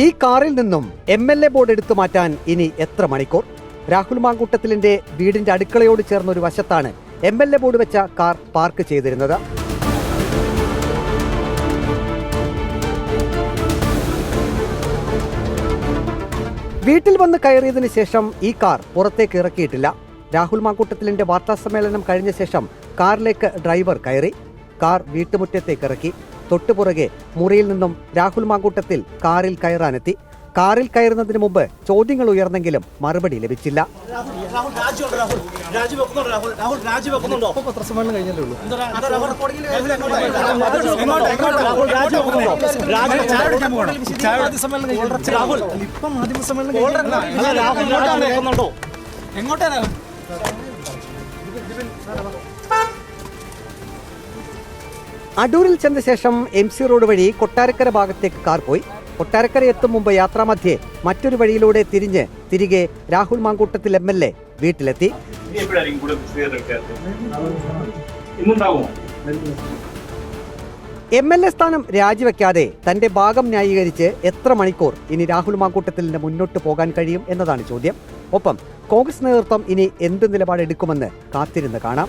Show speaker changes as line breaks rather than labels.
ഈ കാറിൽ നിന്നും എം എൽ എ ബോർഡ് എടുത്തു മാറ്റാൻ ഇനി എത്ര മണിക്കൂർ? രാഹുൽ മാങ്കൂട്ടത്തിലിന്റെ വീടിന്റെ അടുക്കളയോട് ചേർന്ന ഒരു വശത്താണ് എം എൽ എ ബോർഡ് വെച്ച കാർ പാർക്ക് ചെയ്തിരുന്നത്. വീട്ടിൽ വന്ന് കയറിയതിനു ശേഷം ഈ കാർ പുറത്തേക്ക് ഇറക്കിയിട്ടില്ല. രാഹുൽ മാങ്കൂട്ടത്തിലിന്റെ വാർത്താ സമ്മേളനം കഴിഞ്ഞ ശേഷം കാറിലേക്ക് ഡ്രൈവർ കയറി. കാർ വീട്ടുമുറ്റത്തേക്ക് ഇറക്കി. തൊട്ടുപുറകെ മുറിയിൽ നിന്നും രാഹുൽ മാങ്കൂട്ടത്തിൽ കാറിൽ കയറാനെത്തി കാറിൽ കയറുന്നതിന് മുമ്പ് ചോദ്യങ്ങൾ ഉയർന്നെങ്കിലും മറുപടി ലഭിച്ചില്ല
രാഹുൽ
അടൂരിൽ ചെന്ന ശേഷം എം സി റോഡ് വഴി കൊട്ടാരക്കര ഭാഗത്തേക്ക് കാർ പോയി. കൊട്ടാരക്കര എത്തും മുമ്പ് യാത്രാമധ്യേ മറ്റൊരു വഴിയിലൂടെ തിരിഞ്ഞ് തിരികെ Rahul Mamkootathil M L A വീട്ടിലെത്തി. എം എൽ എ സ്ഥാനം രാജിവെക്കാതെ തന്റെ ഭാഗം ന്യായീകരിച്ച് എത്ര മണിക്കൂർ ഇനി രാഹുൽ മാങ്കൂട്ടത്തിലിന് മുന്നോട്ട് പോകാൻ കഴിയും എന്നതാണ് ചോദ്യം. ഒപ്പം കോൺഗ്രസ് നേതൃത്വം ഇനി എന്ത് നിലപാടെടുക്കുമെന്ന് കാത്തിരുന്ന് കാണാം.